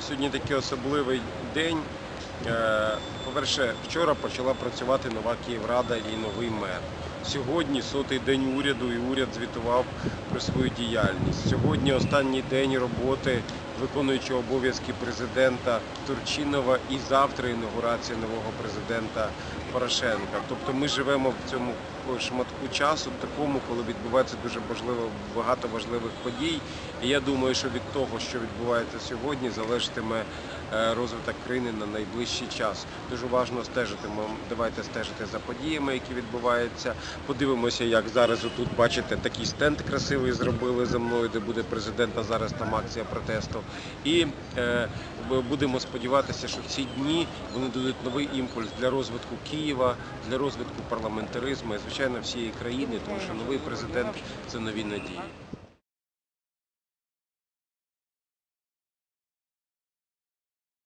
сьогодні такий особливий день. Е, По-перше, вчора почала працювати нова Київрада і новий мер. Сьогодні сотий день уряду і уряд звітував про свою діяльність. Сьогодні останній день роботи виконуючого обов'язки президента Турчинова і завтра інаугурація нового президента Порошенка. Тобто ми живемо в цьому шматку часу, такому, коли відбувається дуже важливо багато важливих подій. І я думаю, що від того, що відбувається сьогодні, залежатиме е, розвиток країни на найближчий час. Дуже важливо стежити. Давайте стежити за подіями, які відбуваються. Подивимося, як зараз отут бачите, такий стенд красивий зробили за мною, де буде президент. А зараз там акція протесту. І ми будемо сподіватися, що в ці дні вони дадуть новий імпульс для розвитку Києва, для розвитку парламентаризму і звичайно всієї країни, тому що новий президент це нові надії.